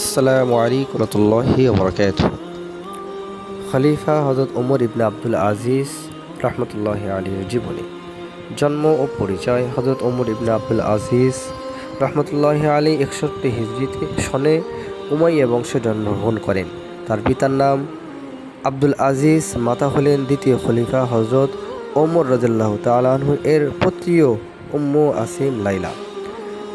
আসসালামু আলাইকুম রহমতুল্লাহি বরকাত খলিফা হজরত ওমর ইবনে আব্দুল আজিজ রহমতুল্লাহ আলীর জীবনী। জন্ম ও পরিচয় হজরত ওমর ইবনে আব্দুল আজিজ রহমতুল্লাহ আলী একষট্টি হিজড়িতে সনে উমাইয়া বংশে জন্মগ্রহণ করেন। তার পিতার নাম আব্দুল আজিজ, মাতা হলেন দ্বিতীয় খলিফা হজরত ওমর রাজাল্লাহ তালাহ এর পত্রীয় উম্মু আসিম লাইলা।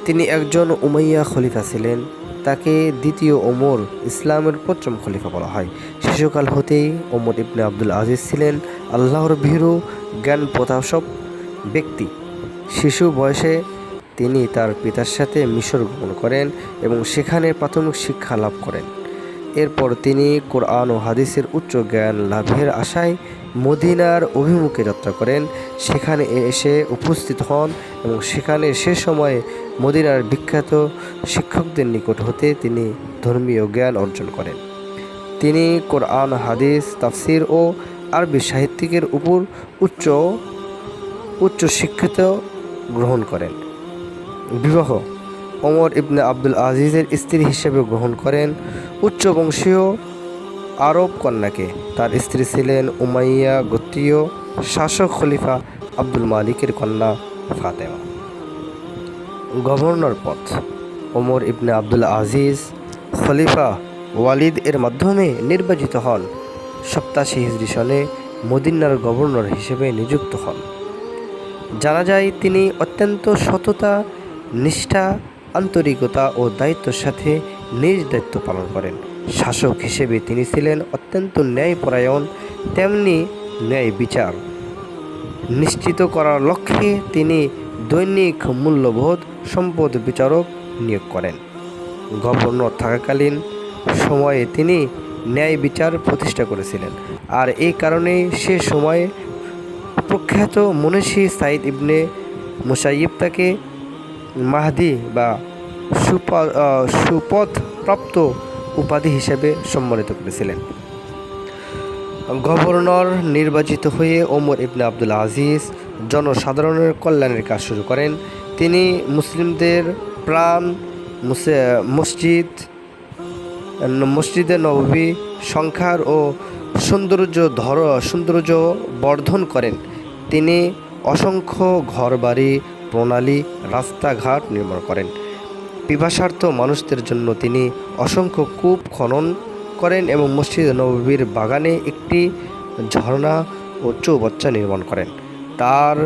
তিনি একজন উমাইয়া খলিফা ছিলেন। তাকে দ্বিতীয় ওমর ইসলামের পঞ্চম খলিফা বলা হয়। শিশুকাল হতেই ওমর ইবনে আব্দুল আজিজ ছিলেন আল্লাহর ভীরু জ্ঞান প্রতাসক ব্যক্তি। শিশু বয়সে তিনি তার পিতার সাথে মিশর গমন করেন এবং সেখানে প্রাথমিক শিক্ষা লাভ করেন। এরপর তিনি কোরআন ও হাদিসের উচ্চ জ্ঞান লাভের আশায় মদিনার অভিমুখে যাত্রা করেন। সেখানে এসে উপস্থিত হন এবং সেখানে সে সময়ে মদিনার বিখ্যাত শিক্ষকদের নিকট হতে তিনি ধর্মীয় জ্ঞান অর্জন করেন। তিনি কোরআন, হাদিস, তাফসির ও আরবি সাহিত্যিকের উপর উচ্চ উচ্চ শিক্ষিত গ্রহণ করেন। বিবাহ ওমর ইবনে আব্দুল আজিজের স্ত্রী হিসেবে গ্রহণ করেন। উচ্চ বংশীয় আরব কন্যাকে। তার স্ত্রী ছিলেন উমাইয়া গোত্রীয় শাসক খলিফা আব্দুল মালিকের কন্যা ফাতেমা। গভর্নর পথ ওমর ইবনে আব্দুল আজিজ খলিফা ওয়ালিদ এর মাধ্যমে নির্বাচিত হন। সপ্তাশি হিজরি সনে মদিনার গভর্নর হিসেবে নিযুক্ত হন। জানা যায়, তিনি অত্যন্ত সততা, নিষ্ঠা, আন্তরিকতা ও দায়িত্বের সাথে নিজ দায়িত্ব পালন করেন। শাসক হিসেবে তিনি ছিলেন অত্যন্ত ন্যায়পরায়ণ, তেমনি ন্যায় বিচার নিশ্চিত করার লক্ষ্যে তিনি দৈনিক মূল্যবোধ, সম্পদ বিচারক নিয়োগ করেন। গভর্নর থাকাকালীন সময়ে তিনি ন্যায় বিচার প্রতিষ্ঠা করেছিলেন। আর এই কারণে সে সময়ে প্রখ্যাত মনীষী সাইদ ইবনে মুসাইব তাকে মাহদি বা সুপ সুপথ প্রাপ্ত উপাধি হিসেবে সম্মানিত করেছিলেন। গভর্নর নির্বাচিত হয়ে ওমর ইবনে আবদুল আজিজ জনসাধারণের কল্যাণের কাজ শুরু করেন। তিনি মুসলিমদের প্রাণ, মুসে- মসজিদ, মসজিদে নবী সংখ্যার ও সৌন্দর্য ধর, সৌন্দর্য বর্ধন করেন। তিনি অসংখ্য ঘরবাড়ি, প্রণালী, রাস্তাঘাট নির্মাণ করেন। পিপাসার্থ মানুষদের জন্য তিনি অসংখ্য কূপ খনন করেন এবং মসজিদ নবীর বাগানে একটি ঝর্ণা ও চৌবাচ্চা নির্মাণ করেন। তার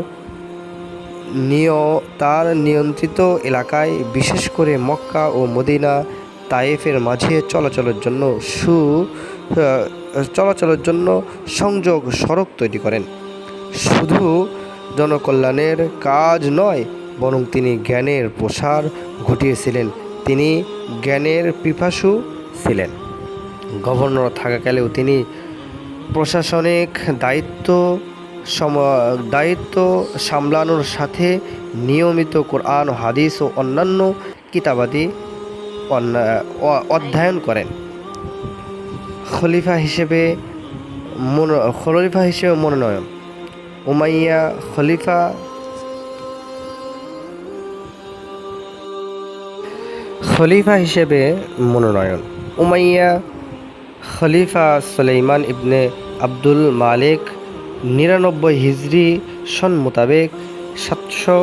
নিয়, তার নিয়ন্ত্রিত এলাকায় বিশেষ করে মক্কা ও মদিনা তায়েফের মাঝে চলাচলের জন্য সু চলাচলের জন্য সংযোগ সড়ক তৈরি করেন। শুধু জনকল্যাণের কাজ নয় বরং তিনি জ্ঞানের প্রসার ঘটিয়েছিলেন। তিনি জ্ঞানের পিপাসু ছিলেন। গভর্নর থাকাকালেও তিনি প্রশাসনিক দায়িত্ব সম, দায়িত্ব সামলানোর সাথে নিয়মিত কোরআন, হাদিস ও অন্যান্য কিতাবাদি অধ্যয়ন করেন। খলিফা হিসেবে মন, খলিফা হিসেবে মনোনয়ন। উমাইয়া খলিফা খলিফা হিসেবে মনোনয়ন। উমাইয়া খলিফা সুলাইমান ইবনে আব্দুল মালিক নিরানব্বই হিজরি সন মোতাবেক সাতশো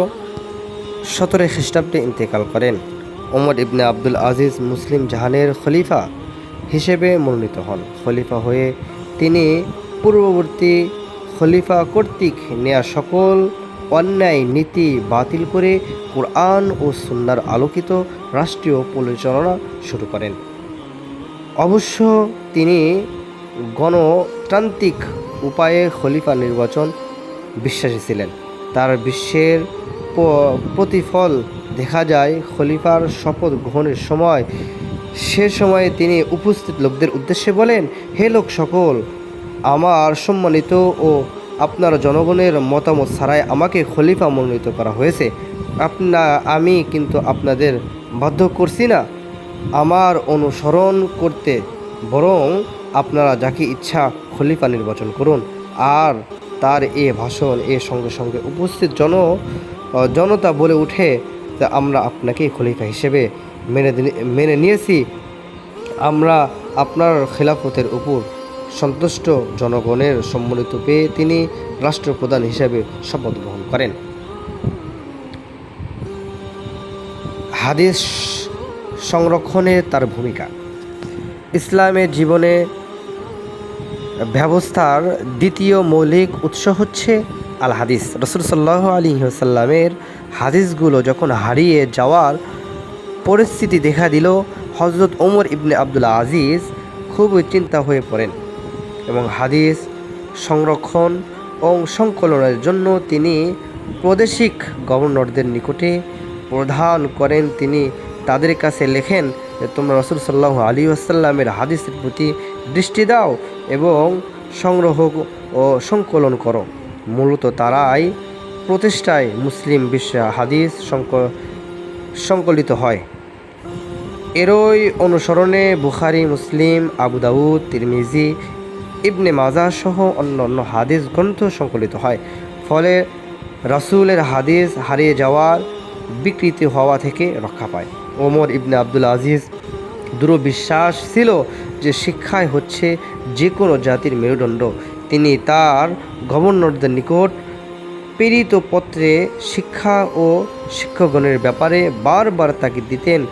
সতেরো খ্রিস্টাব্দে ইন্তেকাল করেন। ওমর ইবনে আব্দুল আজিজ মুসলিম জাহানের খলিফা হিসেবে মনোনীত হন। খলিফা হয়ে তিনি পূর্ববর্তী খলিফা কর্তৃক নেয়া সকল অন্যায় নীতি বাতিল করে কোরআন ও সুন্নার আলোকিত রাষ্ট্রীয় পরিচালনা শুরু করেন। অবশ্য তিনি গণতান্ত্রিক উপায়ে খলিফা নির্বাচন বিশ্বাসী ছিলেন। তার বিশ্বের প্রতিফল দেখা যায় খলিফার শপথ গ্রহণের সময়। সে সময়ে তিনি উপস্থিত লোকদের উদ্দেশ্যে বলেন, হে লোক সকল, আমার সম্মানিত ও আপনার জনগণের মতামত ছাড়াই আমাকে খলিফা মনোনীত করা হয়েছে। আপনা, আমি কিন্তু আপনাদের বাধ্য করছি না। আমার অনুসরণ করতে বরং আপনারা যাকে ইচ্ছা খলিফা নির্বাচন করুন। আর তার এ ভাষণ এর সঙ্গে সঙ্গে উপস্থিত জন জনতা বলে উঠে যে আমরা আপনাকে খলিফা হিসেবে মেনে মেনে নিয়েছি। আমরা আপনার খেলাফতের উপর সন্তুষ্ট জনগণের সম্মিলিত পেয়ে তিনি রাষ্ট্রপ্রধান হিসেবে শপথ গ্রহণ করেন। হাদিস সংরক্ষণে তার ভূমিকা। ইসলামের জীবনে ব্যবস্থার দ্বিতীয় মৌলিক উৎস হচ্ছে আল হাদিস রসুল সাল্লাহ আলী সাল্লামের হাদিসগুলো যখন হারিয়ে যাওয়ার পরিস্থিতি দেখা দিল হজরত ওমর ইবনে আব্দুল আজিজ খুবই চিন্তা হয়ে পড়েন। এবং হাদিস সংরক্ষণ ও সংকলনের জন্য তিনি প্রাদেশিক গভর্নরদের নিকটে প্রদান করেন। তিনি তাদের কাছে লেখেন যে, তোমরা রসুল সাল্লাহ আলী আসাল্লামের হাদিসের প্রতি দৃষ্টি দাও এবং সংগ্রহ ও সংকলন করো। মূলত তারাই প্রতিষ্ঠায় মুসলিম বিশ্ব হাদিস সংক- সংকলিত হয়। এরই অনুসরণে বুখারি, মুসলিম, আবু দাউদ, তিরমিজি ইবনে মাজা সহ অন্য অন্য হাদিস গ্রন্থ সংকলিত হয়। ফলে রাসূলের হাদিস হারিয়ে যাওয়ার বিকৃতি হওয়া থেকে রক্ষা পায়। ওমর ইবনে আব্দুল আজিজ দৃঢ় বিশ্বাস ছিল যে শিক্ষাই হচ্ছে যে কোনো জাতির মেরুদণ্ড। তিনি তার গভর্নরদের নিকট প্রেরিত পত্রে শিক্ষা ও শিক্ষকগণের ব্যাপারে বারবার তাকে দিতেন।